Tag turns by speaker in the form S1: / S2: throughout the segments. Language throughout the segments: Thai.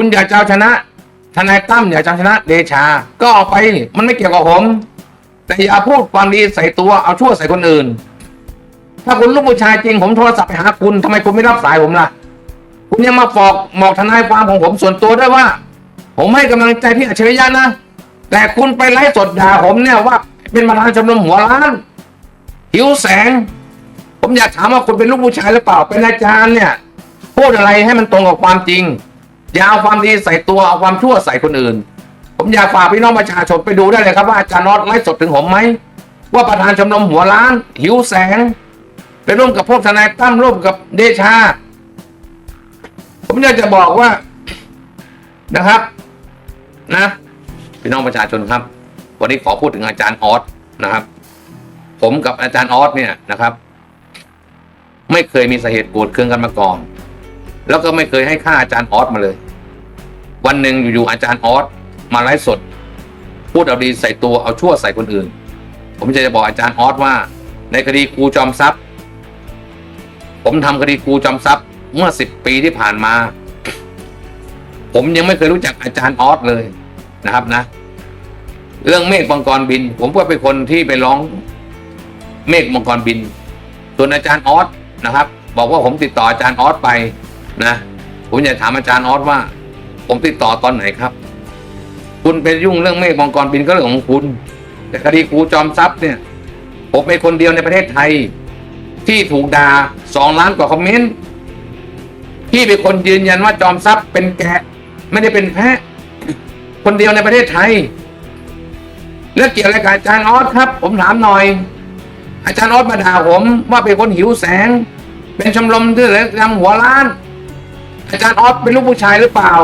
S1: คุณอยากจะเอาชนะทนายตั้มอยากจะเอาชนะเดชา ก็ออกไปมันไม่เกี่ยวกับผม แต่อย่าพูดความดีใส่ตัวเอาชั่วใส่คนอื่น ถ้าคุณลูกผู้ชายจริงผมโทรศัพท์ไปหาคุณทำไมคุณไม่รับสายผมล่ะ คุณยังมาฟอกหมอกทนายความของผมส่วนตัวด้วยว่า ผมให้กำลังใจพี่อัจฉริยะนะแต่คุณไปไลฟ์สดด่าผมเนี่ยว่า เป็นประธานชมรมหัวล้านหิวแสง ผมอยากถามว่าคุณเป็นลูกผู้ชายหรือเปล่าเป็นอาจารย์เนี่ยพูดอะไรให้มันตรงกับความจริง อย่าเอาความดีใส่ตัวเอาความชั่วใส่คนอื่น ผมอยากฝากพี่น้องประชาชนไปดูได้เลยครับว่าอาจารย์น็อตไลฟ์สดถึงผมไหมว่าประธานชมรมหัวล้าน หิวแสง ไปร่วมกับพวกทนายตั้มร่วมกับเดชา ผมอยากจะบอกว่านะครับนะพี่น้องประชาชนครับ วันนี้ขอพูดถึงอาจารย์ออสนะครับ ผมกับอาจารย์ออสเนี่ยนะครับ ไม่เคยมีสาเหตุโกรธเคืองกันมาก่อน แล้วก็ไม่เคยให้ค่าอาจารย์ออสมาเลย วันหนึ่งอยู่ๆอาจารย์ออสมาไลฟ์สด พูดเอาดีใส่ตัวเอาชั่วใส่คนอื่น ผมจะจะบอกอาจารย์ออสว่า ในคดีครูจอมทรัพย์ ผมทำคดีครูจอมทรัพย์เมื่อสิบปีที่ผ่านมา ผมยังไม่เคยรู้จักอาจารย์ออสเลยนะครับนะ เรื่องเมฆมังกรบิน ผมก็เป็นคนที่ไปร้องเมฆมังกรบินส่วนอาจารย์ออสนะครับ บอกว่าผมติดต่ออาจารย์ออสไปนะ ผมอยากถามอาจารย์ออสว่า ผมติดต่อตอนไหนครับ คุณไปยุ่งเรื่องเมฆมังกรบินก็เรื่องของคุณ แต่คดีครูจอมทรัพย์เนี่ย ผมเป็นคนเดียวในประเทศไทย ที่ถูกด่าสองล้านกว่าคอมเมนต์ที่เป็นคนยืนยันว่าจอมทรัพย์เป็นแกะ ไม่ได้เป็นแพะ คนเดียวในประเทศไทย แล้วเกี่ยวอะไรกับอาจารย์ออสครับ ผมถามหน่อย อาจารย์ออสมาด่าผมว่าเป็นคนหิวแสง เป็นชมรมที่เหลือำหัวล้าน อาจารย์ออสเป็นลูกผู้ชายหรือเปล่า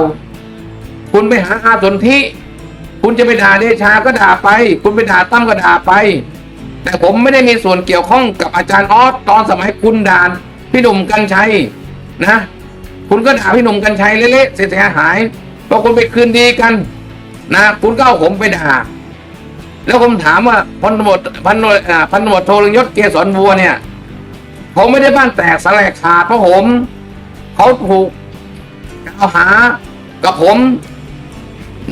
S1: คุณไปหาอาสนธิคุณจะไปด่าเดชาก็ด่าไป คุณไปด่าตั้มก็ด่าไป แต่ผมไม่ได้มีส่วนเกี่ยวข้องกับอาจารย์ออสตอนสมัยคุณด่านพี่หนุ่มกัญชัยนะ คุณก็ด่าพี่หนุ่มกัญชัยเละๆเสียหายเพราะคุณไปคืนดีกัน นะ คุณก็เอาผมไปด่า แล้วผมถามว่าพันตำรวจพันตำรวจพันตำรวจโทรยศเกษรบัวเนี่ยผมไม่ได้บ้านแตกสลายขาดเพราะผมเขาถูกกล่าวหากับผม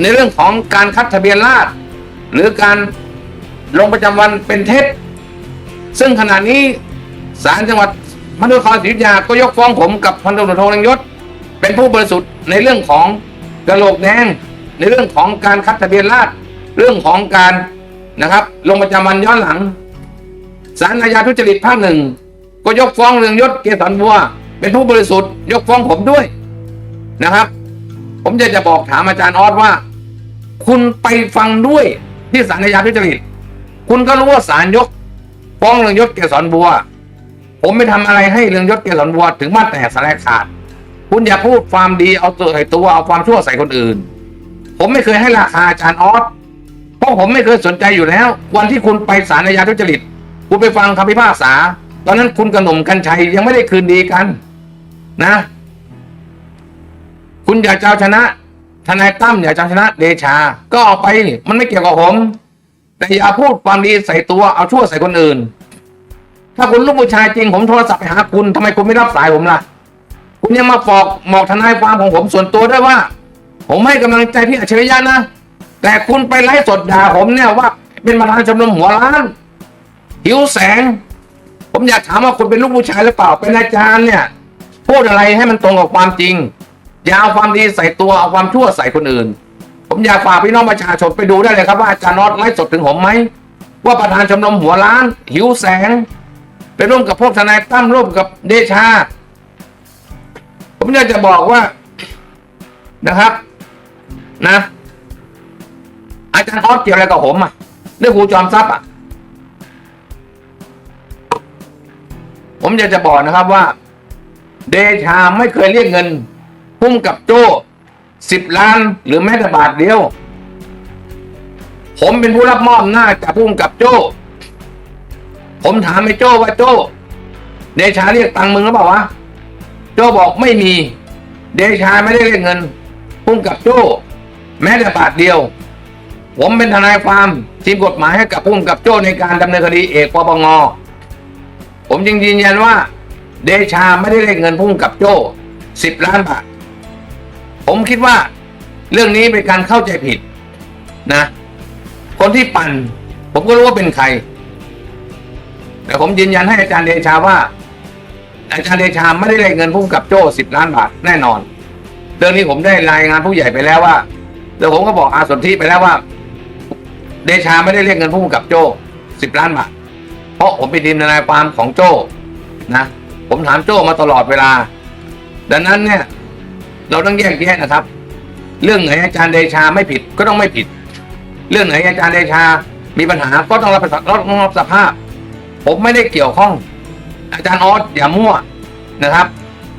S1: ในเรื่องของการคัดทะเบียนราษฎรหรือการลงประจำวันเป็นเท็จ ซึ่งขณะนี้ศาลจังหวัดพระนครศรีอยุธยาก็ยกฟ้องผมกับพันตำรวจโทรยศ เป็นผู้บริสุทธิ์ในเรื่องของกระโหลกแดงในเรื่องของการคัดทะเบียนราษฎรเรื่องของการนะครับลงประจำวันย้อนหลังศาลอาญาทุจริตภาคหนึ่งก็ยกฟ้องเรืองยศเกษรบัว เป็นผู้บริสุทธิ์ยกฟ้องผมด้วยนะครับ ผมจะจะบอกถามอาจารย์ออสว่า คุณไปฟังด้วยที่ศาลอาญาทุจริต คุณก็รู้ว่าศาลยกฟ้องเรืองยศเกษรบัว ผมไม่ทำอะไรให้เรืองยศเกษรบัวถึงมาแตกสลายขาด คุณอย่าพูดความดีเอาตัวใส่ตัวเอาความชั่วใส่คนอื่น ผมไม่เคยให้ราคาอาจารย์ออสเพราะผมไม่เคยสนใจอยู่แล้ว วันที่คุณไปศาลอาญาทุจริต คุณไปฟังคำพิพากษา ตอนนั้นคุณกระหน่มกัญชัยยังไม่ได้คืนดีกัน นะ คุณอยากจะเอาชนะทนายตั้มอยากจะชนะเดชา ก็ออกไปมันไม่เกี่ยวกับผม แต่อย่าพูดความดีใส่ตัวเอาชั่วใส่คนอื่น ถ้าคุณลูกผู้ชายจริงผมโทรศัพท์ไปหาคุณทำไมคุณไม่รับสายผมล่ะ คุณยังมาฟอกหมอกทนายความของผมส่วนตัวด้วยว่า ผมให้กำลังใจพี่อัจฉริยะนะ แต่คุณไปไลฟ์สดด่าผมเนี่ยว่า เป็นประธานชมรมหัวล้าน หิวแสง ผมอยากถามว่าคุณเป็นลูกผู้ชายหรือเปล่าเป็นอาจารย์เนี่ยพูดอะไรให้มันตรงกับความจริง อย่าเอาความดีใส่ตัวเอาความชั่วใส่คนอื่น ผมอยากฝากพี่น้องประชาชนไปดูได้เลยครับว่าอาจารย์น็อตไลฟ์สดถึงผมไหมว่าประธานชมรมหัวล้าน หิวแสง ไปร่วมกับพวกทนายตั้มร่วมกับเดชา ผมอยากจะบอกว่านะครับนะอาจารย์ออสเกี่ยวอะไรกับผมอะเรื่องครูจอมทรัพย์อะผมอยากจะบอกนะครับว่า เดชาไม่เคยเรียกเงิน พุ่มกับโจ้สิบล้านหรือแม้แต่บาทเดียว ผมเป็นผู้รับมอบหน้าจากพุ่มกับโจ้ ผมถามไอ้โจ้ว่าโจ้ เดชาเรียกตังค์มึงหรือเปล่าวะ โจ้บอกไม่มี เดชาไม่ได้เรียกเงิน พุ่มกับโจ้ แม้แต่บาทเดียว ผมเป็นทนายความทีมกฎหมายให้กับพุ่มกับโจ้ในการดำเนินคดีเอกปปงผมจึงยืนยันว่า เดชาไม่ได้เรียกเงินพุ่มกับโจ้สิบล้านบาท ผมคิดว่าเรื่องนี้เป็นการเข้าใจผิดนะ คนที่ปั่น ผมก็รู้ว่าเป็นใคร แต่ผมยืนยันให้อาจารย์เดชาว่า อาจารย์เดชาไม่ได้ได้เงินพุ่มกับโจ้สิบล้านบาทแน่นอน เรื่องนี้ผมได้รายงานผู้ใหญ่ไปแล้วว่าเดี๋ยวผมก็บอกอาสนธิไปแล้วว่า เดชาไม่ได้เรียกเงินพุ่มกับโจ้สิบล้านบาทเพราะผมเป็นทีมทนายความของโจ้นะ ผมถามโจ้มาตลอดเวลา ดังนั้นเนี่ย เราต้องแยกแยะนะครับ เรื่องไหนอาจารย์เดชาไม่ผิดก็ต้องไม่ผิด เรื่องไหนอาจารย์เดชา มีปัญหาก็ต้องรับผิดต้องรับสภาพ ผมไม่ได้เกี่ยวข้อง อาจารย์ออสอย่ามั่วนะครับ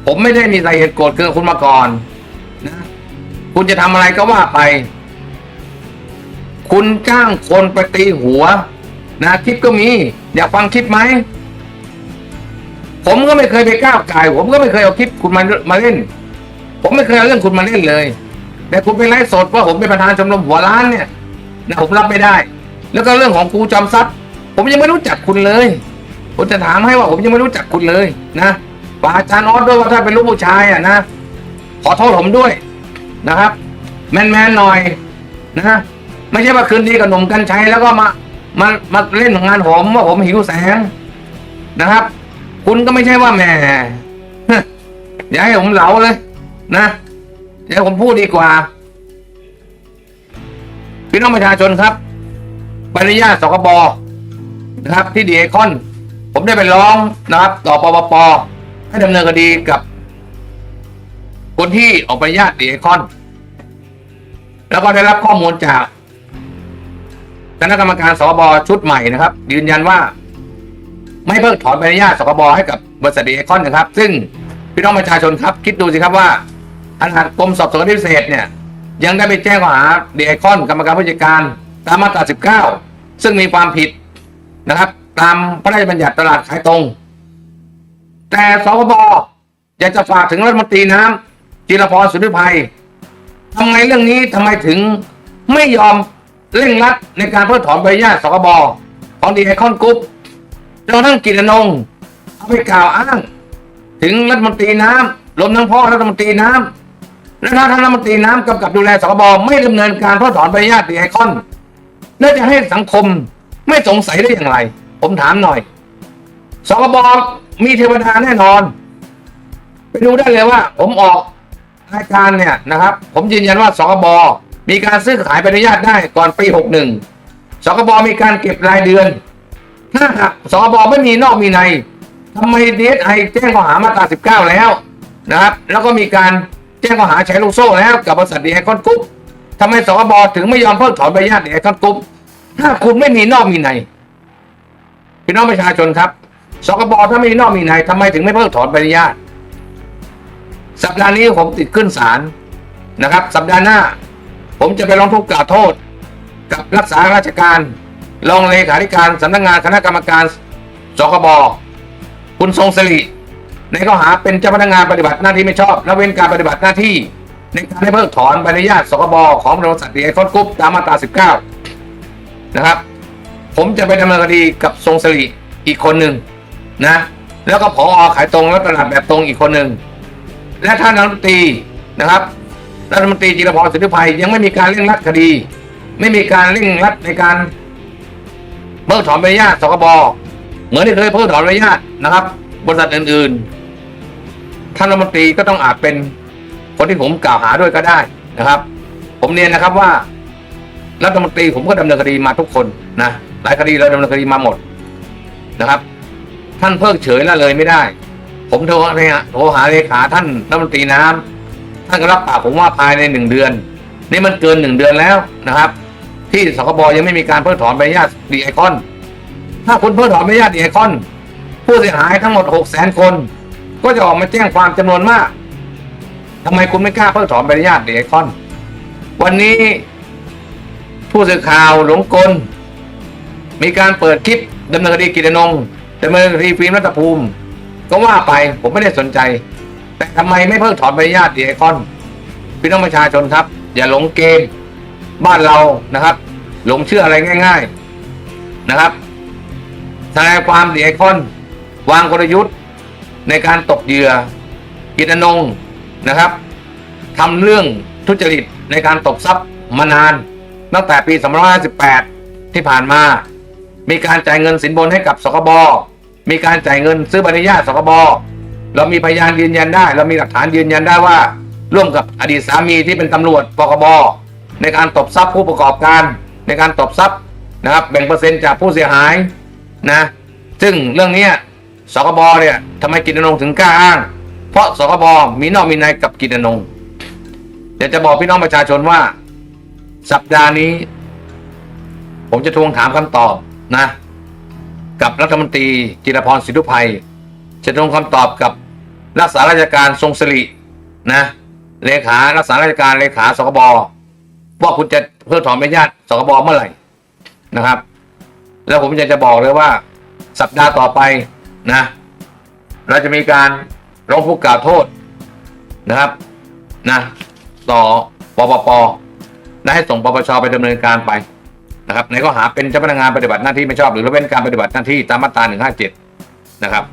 S1: ผมไม่ได้มีสาเหตุโกรธเคืองคุณมาก่อนนะคุณจะทำอะไรก็ว่าไป คุณจ้างคนไปตีหัว นะคลิปก็มี อยากฟังคลิปไหมผมก็ไม่เคยไปก้าวไก่ผมก็ไม่เคยเอาคลิปคุณมามาเล่น ผมไม่เคยเอาเรื่องคุณมาเล่นเลย แต่คุณไปไลฟ์สดว่าผมเป็นประธานชมรมหัวล้านเนี่ยนะผมรับไม่ได้ แล้วก็เรื่องของครูจอมทรัพย์ ผมยังไม่รู้จักคุณเลยผมจะถามให้ว่าผมยังไม่รู้จักคุณเลยนะฝากอาจารย์ออสด้วยว่าถ้าเป็นลูกผู้ชายอะนะขอโทษผมด้วยนะครับ แมนๆหน่อยนะไม่ใช่ว่าคืนดีกับหนุ่มกัญชัยแล้วก็มามามาเล่นงานผมว่าผมหิวแสงนะครับ คุณก็ไม่ใช่ว่าแหมอย่าให้ผมเหลาเลย นะ เดี๋ยวผมพูดดีกว่า พี่น้องประชาชนครับใบอนุญาตสกบนะครับ ที่ดีไอคอน ผมได้ไปร้องนะครับ ต่อปปปให้ดำเนินคดีกับ คนที่ออกใบอนุญาตดีไอคอน แล้วก็ได้รับข้อมูลจากคณะกรรมการสกบชุดใหม่นะครับ ยืนยันว่า ไม่เพิกถอนใบอนุญาตสกบให้กับบริษัทดีไอคอนนะครับ ซึ่งพี่น้องประชาชนครับ คิดดูสิครับว่า ขนาดกรมสอบสวนพิเศษเนี่ย ยังได้ไปแจ้งข้อหาดีไอคอนกรรมการผู้จัดการตามมาตรา 19 ซึ่งมีความผิดนะครับ ตามพระราชบัญญัติตลาดขายตรง แต่สคบอยากจะฝากถึงรัฐมนตรีน้ำจิรพรสุริภัยทำไมเรื่องนี้ทำไมถึงไม่ยอมเร่งรัดในการเพิกถอนใบอนุญาตสคบของดีไอคอนกรุ๊ปจนกระทั่งกิจนงเอาไปกล่าวอ้าง ถึงรัฐมนตรีน้ำรวมทั้งพ่อรัฐมนตรีน้ำ และถ้าท่านรัฐมนตรีน้ำกำกับดูแลสคบไม่ดำเนินการเพิกถอนใบอนุญาตดีไอคอน แล้วจะให้สังคมไม่สงสัยได้อย่างไร ผมถามหน่อยสคบมีเทวดาแน่นอน ไปดูได้เลยว่า ผมออกรายการเนี่ยนะครับ ผมยืนยันว่าสคบมีการซื้อขายใบอนุญาตได้ก่อนปี61สคบมีการเก็บรายเดือนถ้าหากสคบไม่มีนอกมีในทำไมดีเอสไอแจ้งข้อหามาตรา19 แล้วนะครับ แล้วก็มีการ แจ้งข้อหาแชร์ลูกโซ่แล้วกับบริษัทดีไอคอนกรุ๊ปทำไมสคบถึงไม่ยอมเพิกถอนใบอนุญาตดีไอคอนกรุ๊ปถ้าคุณไม่มีนอกมีในพี่น้องประชาชนครับสบถ้าไม่มีนอกมีในทำไมถึงไม่เพิกถอนใบอนุญาต สัปดาห์นี้ผมติดขึ้นศาลนะครับ สัปดาห์หน้า ผมจะไปร้องทุกข์กล่าวโทษ กับรักษาราชการรองเลขาธิการสำนักงานคณะกรรมการสกบคุณทรงศิริ ในข้อหาเป็นเจ้าพนักงานปฏิบัติหน้าที่ไม่ชอบและเว้นการปฏิบัติหน้าที่ ในการให้เพิกถอนใบอนุญาตสกบของบริษัทดีไอคอนกรุ๊ปตามมาตรา 19 นะครับ ผมจะไปดำเนินคดีกับทรงศิริอีกคนหนึ่งนะ แล้วก็ผอขายตรงและตลาดแบบตรงอีกคนหนึ่งและท่านรัฐมนตรีนะครับรัฐมนตรีจิรพรสิทธิภัยยังไม่มีการเร่งรัดคดี ไม่มีการเร่งรัดในการเพิกถอนใบอนุญาตสคบเหมือนที่เคยเพิกถอนใบอนุญาตนะครับ บริษัทอื่น ๆ ท่านรัฐมนตรีก็ต้องอาจเป็นคนที่ผมกล่าวหาด้วยก็ได้นะครับ ผมเรียนนะครับว่ารัฐมนตรีผมก็ดำเนินคดีมาทุกคนนะหลายคดีเราดำเนินคดีมาหมดนะครับ ท่านเพิกเฉยละเลยไม่ได้ ผมโทรเนี่ยโทรหาเลขาท่านรัฐมนตรีน้ำท่านก็รับปากผมว่าภายในหนึ่งเดือน นี่มันเกินหนึ่งเดือนแล้วนะครับ ที่สคบยังไม่มีการเพิกถอนใบอนุญาตดีไอคอน ถ้าคุณเพิกถอนใบอนุญาตดีไอคอน ผู้เสียหายทั้งหมดหกแสนคน ก็จะออกมาแจ้งความจำนวนมากทำไมคุณไม่กล้าเพิกถอนใบอนุญาตเดีไอคอน วันนี้ผู้สื่อข่าวหลงกล มีการเปิดคลิปดำเนินคดีกิจนงดำเนินคดีฟิล์มรัตภูมิ ก็ว่าไปผมไม่ได้สนใจ แต่ทำไมไม่เพิกถอนใบอนุญาตเดีไอคอนพี่น้องประชาชนครับ อย่าหลงเกมบ้านเรานะครับ หลงเชื่ออะไรง่าย ๆนะครับทนายความเดีไอคอน วางกลยุทธ์ ในการตกเหยื่อกิจนงนะครับทำเรื่องทุจริตในการตบทรัพย์มานาน ตั้งแต่ปี 2558 ที่ผ่านมา มีการจ่ายเงินสินบนให้กับสคบมีการจ่ายเงินซื้อใบอนุญาตสคบเรามีพยานยืนยันได้ เรามีหลักฐานยืนยันได้ว่า ร่วมกับอดีตสามีที่เป็นตำรวจปคบในการตบทรัพย์ผู้ประกอบการ ในการตบทรัพย์นะครับแบ่งเปอร์เซ็นต์จากผู้เสียหายนะซึ่งเรื่องนี้ สคบเนี่ยทำไมกิจนงถึงกล้าอ้าง เพราะสคบมีนอกมีในกับกิจนงค์อยากจะบอกพี่น้องประชาชนว่า สัปดาห์นี้ ผมจะทวงถามคำตอบนะ กับรัฐมนตรีจิรพรสิทธุภัย จะทวงคำตอบกับรักษาราชการทรงสิรินะเลขารักษาราชการเลขาสคบว่าคุณจะเพิกถอนใบอนุญาตสคบเมื่อไหร่นะครับ แล้วผมจะจะบอกเลยว่า สัปดาห์ต่อไป นะ เราจะมีการร้องผู้กล่าวโทษนะครับนะต่อปปปและให้ส่งปปชไปดำเนินการไปนะครับในข้อหาเป็นเจ้าพนักงานปฏิบัติหน้าที่ไม่ชอบหรือละเว้นการปฏิบัติหน้าที่ตามมาตรา157 นะครับ